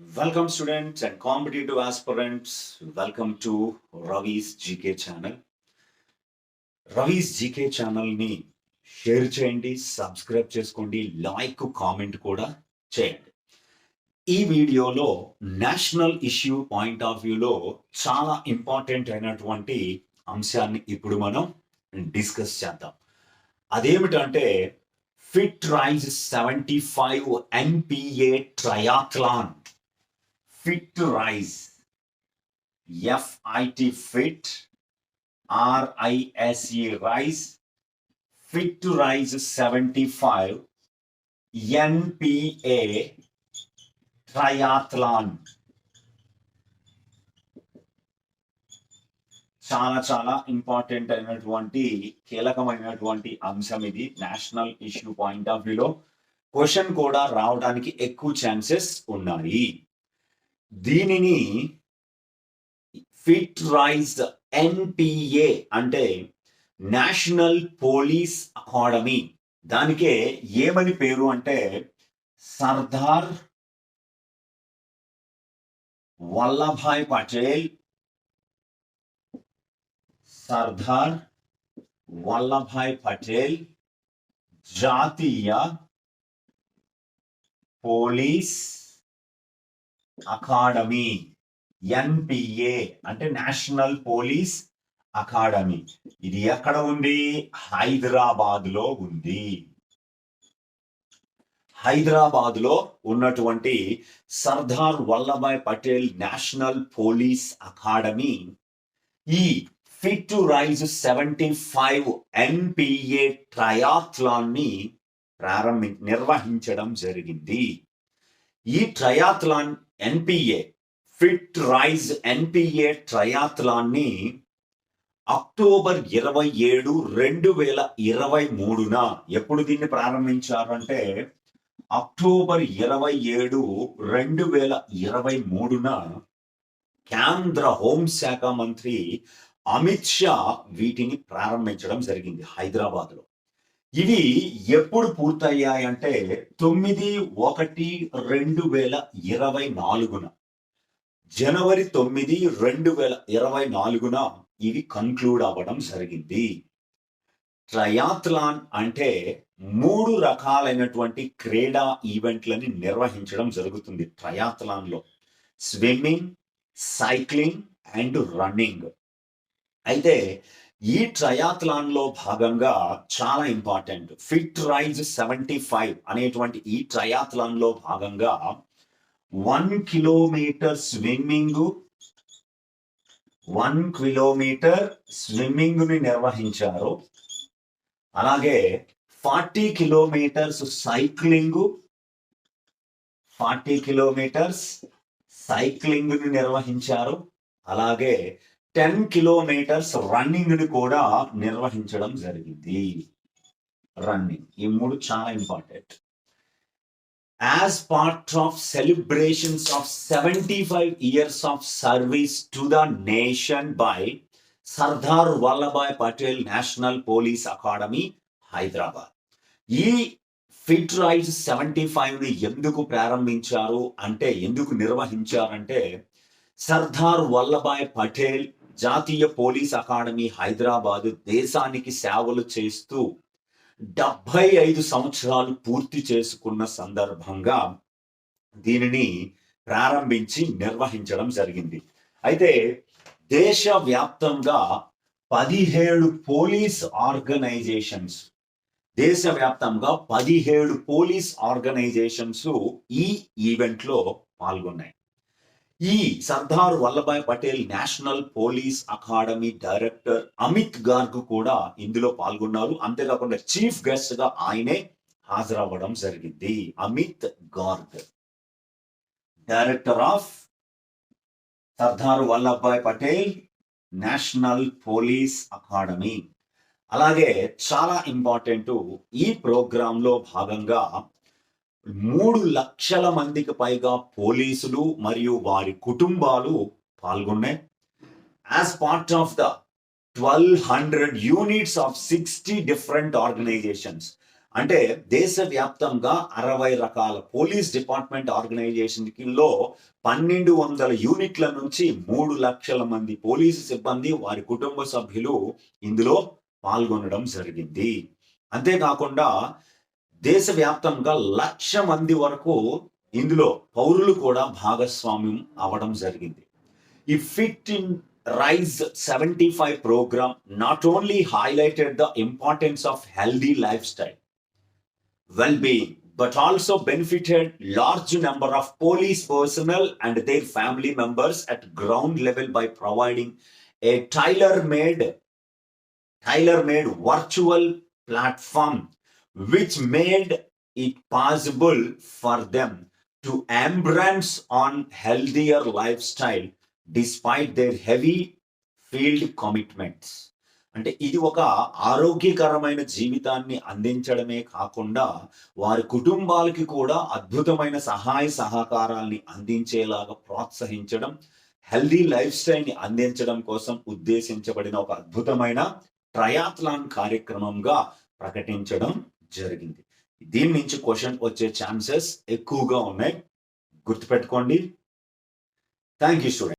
Welcome, students and competitive aspirants. Welcome to Ravi's GK channel Ravi's GK ఛానల్ని share చేయండి subscribe చేసుకోండి like comment కూడా చేయండి. ఈ వీడియోలో నేషనల్ ఇష్యూ పాయింట్ ఆఫ్ వ్యూలో చాలా ఇంపార్టెంట్ అయినటువంటి అంశాన్ని ఇప్పుడు మనం డిస్కస్ చేద్దాం. అదేమిటంటే fit rise seventy five NPA triathlon fit rise FIT fit RISE rise fit to rise seventy five NPA triathlon. చాలా చాలా ఇంపార్టెంట్ అయినటువంటి కీలకమైనటువంటి అంశం ఇది నేషనల్ ఇష్యూ పాయింట్ ఆఫ్ వ్యూలో. క్వశ్చన్ కూడా రావడానికి ఎక్కువ ఛాన్సెస్ ఉన్నాయి. దీనిని ఫిట్ రైజ్డ్ ఎన్పిఏ అంటే నేషనల్ పోలీస్ అకాడమీ. దానికే ఏమని పేరు అంటే సర్దార్ వల్లభాయ్ పటేల్ సర్దార్ వల్లభాయ్ పటేల్ జాతీయ పోలీస్ అకాడమీ ఎన్పిఏ అంటే నేషనల్ పోలీస్ అకాడమీ. ఇది ఎక్కడ ఉంది? హైదరాబాద్లో ఉంది. హైదరాబాద్లో ఉన్నటువంటి Sardar Vallabhbhai Patel National Police Academy ఈ fit to rise seventy five NPA ట్రయాథ్లాన్ని ప్రారంభి నిర్వహించడం జరిగింది. ఈ triathlon NPA fit rise NPA ట్రయాథ్లాన్ని October ఇరవై ఏడు రెండు వేల ఇరవై మూడున ఎప్పుడు దీన్ని ప్రారంభించారంటే అక్టోబర్ ఇరవై ఏడు రెండు వేల ఇరవై మూడున కేంద్ర హోంశాఖ మంత్రి అమిత్ షా వీటిని ప్రారంభించడం జరిగింది హైదరాబాద్లో. ఇవి ఎప్పుడు పూర్తయ్యాయంటే తొమ్మిది ఒకటి రెండు వేల ఇరవై నాలుగున. జనవరి తొమ్మిది రెండు వేల ఇరవై నాలుగున ఇవి కన్క్లూడ్ అవ్వడం జరిగింది. ట్రయాథ్లాన్ అంటే మూడు రకాలైనటువంటి క్రీడా ఈవెంట్లని నిర్వహించడం జరుగుతుంది ట్రయాథ్లాన్లో. Swimming cycling and running. అయితే ఈ ట్రయాథ్లాన్లో భాగంగా చాలా important. Fit rise seventy five అనేటువంటి ఈ ట్రయాథ్లాన్లో భాగంగా one kilometre swimming one kilometre స్విమ్మింగ్ని నిర్వహించారు. అలాగే forty kilometres cycling forty kilometres సైక్లింగ్ని నిర్వహించారు. అలాగే టెన్ కిలోమీటర్స్ రన్నింగ్ని కూడా నిర్వహించడం జరిగింది. రన్నింగ్ ఈ మూడు చాలా important. As part of celebrations of seventy five years of service to the nation by Sardar Vallabhbhai Patel National Police Academy Hyderabad ఈ ఫిట్ రైజ్ సెవెంటీ ఫైవ్ని ఎందుకు ప్రారంభించారు? అంటే ఎందుకు నిర్వహించారంటే సర్దార్ వల్లభాయ్ పటేల్ జాతీయ పోలీస్ అకాడమీ హైదరాబాద్ దేశానికి సేవలు చేస్తూ డెబ్బై ఐదు సంవత్సరాలు పూర్తి చేసుకున్న సందర్భంగా దీనిని ప్రారంభించి నిర్వహించడం జరిగింది. అయితే దేశవ్యాప్తంగా పదిహేడు పోలీస్ ఆర్గనైజేషన్స్ దేశవ్యాప్తంగా పదిహేడు పోలీస్ ఆర్గనైజేషన్స్ ఈ ఈవెంట్లో పాల్గొన్నాయి. ఈ Sardar Vallabhbhai Patel National Police Academy director Amit Garg కూడా ఇందులో పాల్గొన్నారు. అంతేకాకుండా చీఫ్ గెస్ట్గా ఆయనే హాజరవ్వడం జరిగింది. Amit Garg. Director of Sardar Vallabhbhai Patel National Police Academy. అలాగే చాలా ఇంపార్టెంట్ ఈ ప్రోగ్రామ్లో భాగంగా మూడు లక్షల మందికి పైగా పోలీసులు మరియు వారి కుటుంబాలు పాల్గొన్నాయి. As part of the twelve hundred units of sixty different organisations అంటే దేశవ్యాప్తంగా అరవై రకాల పోలీస్ డిపార్ట్మెంట్ ఆర్గనైజేషన్లో పన్నెండు వందల యూనిట్ల నుంచి మూడు లక్షల మంది పోలీసు సిబ్బంది వారి కుటుంబ సభ్యులు ఇందులో పాల్గొనడం జరిగింది. అంతేకాకుండా దేశవ్యాప్తంగా లక్ష మంది వరకు ఇందులో పౌరులు కూడా భాగస్వామ్యం అవడం జరిగింది. ఈ fit in rise seventy five programme not only highlighted the importance of healthy life style well being but also benefited large number of police personnel and their family members at ground level by providing a tailor made tailor made virtual platform which made it possible for them to embrace on healthier lifestyle despite their heavy field commitments అంటే ఇది ఒక ఆరోగ్యకరమైన జీవితాన్ని అందించడమే కాకుండా వారి కుటుంబాలకి కూడా అద్భుతమైన సహాయ సహకారాల్ని అందించేలాగా ప్రోత్సహించడం హెల్దీ లైఫ్ స్టైల్ని అందించడం కోసం ఉద్దేశించబడిన ఒక అద్భుతమైన ట్రయాత్లాన్ కార్యక్రమంగా ప్రకటించడం జరిగింది. దీని నుంచి క్వశ్చన్ వచ్చే ఛాన్సెస్ ఎక్కువగా ఉన్నాయి. గుర్తుపెట్టుకోండి. Thank you student